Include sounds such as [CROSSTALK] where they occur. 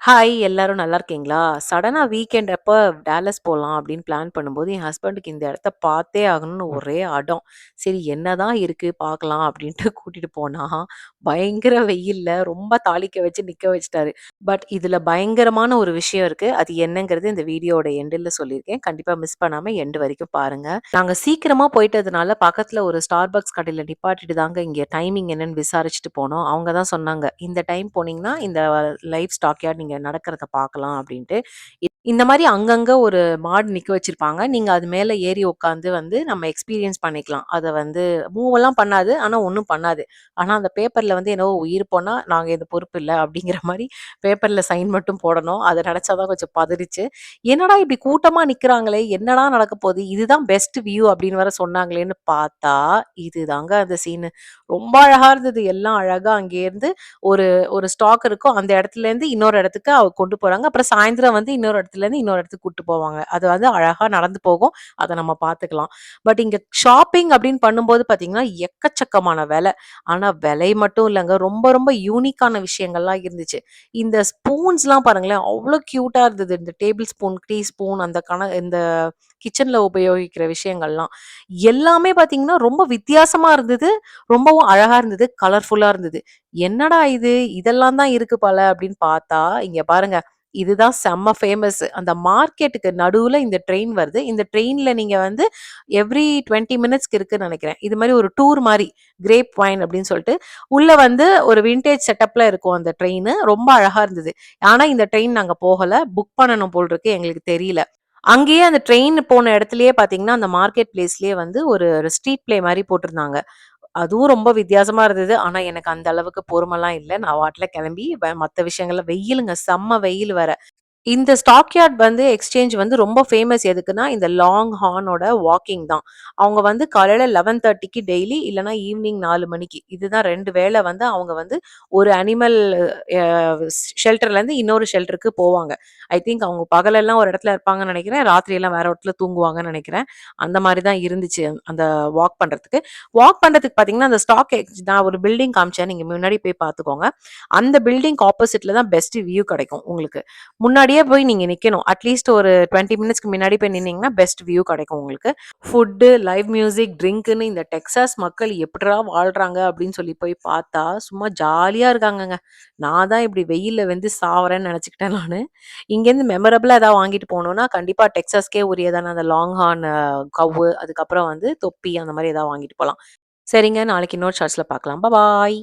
Hi எல்லாரும் நல்லா இருக்கீங்களா? சடனா வீக்கெண்ட் அப்ப டாலஸ் போலாம் அப்படின்னு பிளான் பண்ணும்போது, என் ஹஸ்பண்டுக்கு இந்த இடத்த பார்த்தே ஆகணும்னு ஒரே அடம். சரி என்னதான் இருக்கு பார்க்கலாம் அப்படின்ட்டு [LAUGHS] கூட்டிட்டு போனா, பயங்கர வெயில்ல ரொம்ப தாளிக்க வச்சு நிக்க வச்சுட்டாரு. பட் இதுல பயங்கரமான ஒரு விஷயம் இருக்கு. அது என்னங்கிறது இந்த வீடியோவோட எண்டுல சொல்லியிருக்கேன். கண்டிப்பா மிஸ் பண்ணாம எண்டு வரைக்கும் பாருங்க. நாங்க சீக்கிரமா போயிட்டதுனால பக்கத்துல ஒரு ஸ்டார்பக்ஸ் கடையில நிப்பாட்டிட்டு தாங்க இங்க டைமிங் என்னன்னு விசாரிச்சுட்டு போனோம். அவங்க தான் சொன்னாங்க, "இந்த டைம் போனீங்கன்னா, இந்த லைவ் ஸ்டாக் யார்ட் நீங்க நடக்கிறத பார்க்கலாம் அப்படின்ட்டு. இந்த மாதிரி அங்கங்கே ஒரு மாடு நிற்க வச்சுருப்பாங்க நீங்கள் அது மேலே ஏறி உட்காந்து வந்து நம்ம எக்ஸ்பீரியன்ஸ் பண்ணிக்கலாம். அதை வந்து மூவெல்லாம் பண்ணாது. ஆனால் ஒன்றும் பண்ணாது. ஆனால் அந்த பேப்பரில் வந்து என்னவோ உயிர் போனால் நாங்கள் இது பொறுப்பு இல்லை அப்படிங்கிற மாதிரி பேப்பரில் சைன் மட்டும் போடணும். அதை நெனச்சா தான் கொஞ்சம் பதறிச்சு. என்னடா இப்படி கூட்டமாக நிற்கிறாங்களே என்னடா நடக்க போகுது இதுதான் பெஸ்ட் வியூ அப்படின்னு வர சொன்னாங்களேன்னு பார்த்தா, இதுதாங்க அந்த சீனு. ரொம்ப அழகாக இருந்தது. எல்லாம் அழகாக அங்கேருந்து ஒரு ஒரு ஸ்டாக் இருக்கும். அந்த இடத்துலேருந்து இன்னொரு இடத்துக்கு அவ கொண்டு போகிறாங்க அப்புறம் சாயந்தரம் வந்து இன்னொரு இடத்துல இடத்துலேருந்து இன்னொரு இடத்துக்கு கூட்டு போவாங்க. அது வந்து அழகா நடந்து போகும். அதை நம்ம பார்த்துக்கலாம். பட் இங்க ஷாப்பிங் அப்படின்னு பண்ணும்போது பார்த்தீங்கன்னா, எக்கச்சக்கமான விலை. ஆனா விலை மட்டும் இல்லங்க. ரொம்ப ரொம்ப யூனிக்கான விஷயங்கள்லாம் இருந்துச்சு. இந்த ஸ்பூன்ஸ்லாம் பாருங்களேன், அவ்வளோ க்யூட்டாக இருந்தது. இந்த டேபிள் ஸ்பூன், டீ ஸ்பூன் அந்த கண இந்த கிச்சன்ல உபயோகிக்கிற விஷயங்கள்லாம். எல்லாமே பார்த்தீங்கன்னா, ரொம்ப வித்தியாசமா இருந்தது. ரொம்பவும் அழகா இருந்தது. கலர்ஃபுல்லா இருந்தது. என்னடா இது! இதெல்லாம் தான் இருக்கு பல அப்படின்னு பார்த்தா, இங்க பாருங்க. இதுதான் செம்ம ஃபேமஸ். அந்த மார்க்கெட்டுக்கு நடுவில் இந்த ட்ரெயின் வருது. இந்த ட்ரெயினில் நீங்கள் வந்து எவ்ரி 20 மினிட்ஸ்க்கு இருக்குன்னு நினைக்கிறேன் இது மாதிரி ஒரு டூர் மாதிரி கிரேப் வைன் அப்படின்னு சொல்லிட்டு, உள்ளே வந்து ஒரு வின்டேஜ் செட்டப்பில் இருக்கும் அந்த ட்ரெயினு. ரொம்ப அழகா இருந்தது. ஆனால் இந்த ட்ரெயின் நாங்கள் போகல. புக் பண்ணணும் போல் இருக்கு. எங்களுக்கு தெரியல. அங்கேயே அந்த ட்ரெயின் போன இடத்துலயே பார்த்தீங்கன்னா, அந்த மார்க்கெட் பிளேஸ்லயே வந்து ஒரு ஸ்ட்ரீட் ப்ளே மாதிரி போட்டிருந்தாங்க. அதுவும் ரொம்ப வித்தியாசமா இருந்தது. ஆனா, எனக்கு அந்த அளவுக்கு பொறுமைலாம் இல்ல. நான் பாட்டுல கிளம்பி வ மத்த விஷயங்கள்ல வெயிலுங்க செம்ம வெயில் வேற. இந்த ஸ்டாக் யார்ட் வந்து எக்ஸ்சேஞ்ச் வந்து ரொம்ப ஃபேமஸ் எதுக்குன்னா, இந்த லாங் ஹார்னோட வாக்கிங் தான். அவங்க வந்து காலையில 11:30க்கு டெய்லி இல்லைனா ஈவினிங் நாலு மணிக்கு. இதுதான் ரெண்டு வேளை வந்து அவங்க வந்து ஒரு அனிமல் ஷெல்டர்லேருந்து இன்னொரு ஷெல்டருக்கு போவாங்க. ஐ திங்க் அவங்க பகலெல்லாம் ஒரு இடத்துல இருப்பாங்கன்னு நினைக்கிறேன் ராத்திரியெல்லாம் வேற இடத்துல தூங்குவாங்கன்னு நினைக்கிறேன் அந்த மாதிரி தான் இருந்துச்சு அந்த வாக் பண்றதுக்கு. வாக் பண்றதுக்கு பார்த்தீங்கன்னா, அந்த ஸ்டாக் எக்ஸ் நான் ஒரு பில்டிங் காமிச்சேன். நீங்க முன்னாடி போய் பார்த்துக்கோங்க. அந்த பில்டிங் ஆப்போசிட்ல தான் பெஸ்ட் வியூ கிடைக்கும் உங்களுக்கு. வெளியே போய் நீங்க நிக்கணும். அட்லீஸ்ட் ஒரு 20 மினிட்ஸ்க்கு முன்னாடி போய் நின்னீங்கன்னா, பெஸ்ட் வியூ கிடைக்கும் உங்களுக்கு. ஃபுட்டு, லைவ் மியூசிக், ட்ரிங்க்குன்னு இந்த டெக்ஸாஸ் மக்கள் எப்படிரா வாழ்றாங்க அப்படின்னு சொல்லி போய் பார்த்தா, சும்மா ஜாலியா இருக்காங்கங்க. நான் தான் இப்படி வெயில்ல வந்து சாவறேன்னு நினச்சிக்கிட்டேன் நானு. இங்கேருந்து மெமரபிளா ஏதாவது வாங்கிட்டு போணும்னா, கண்டிப்பா டெக்ஸாஸ்க்கே உரியதான அந்த லாங் ஹார்ன் கவ்வு, அதுக்கப்புறம் வந்து தொப்பி அந்த மாதிரி ஏதாவது வாங்கிட்டு போகலாம் சரிங்க. நாளைக்கு இன்னொரு ஷார்ட்ஸ்ல பார்க்கலாம். பாய்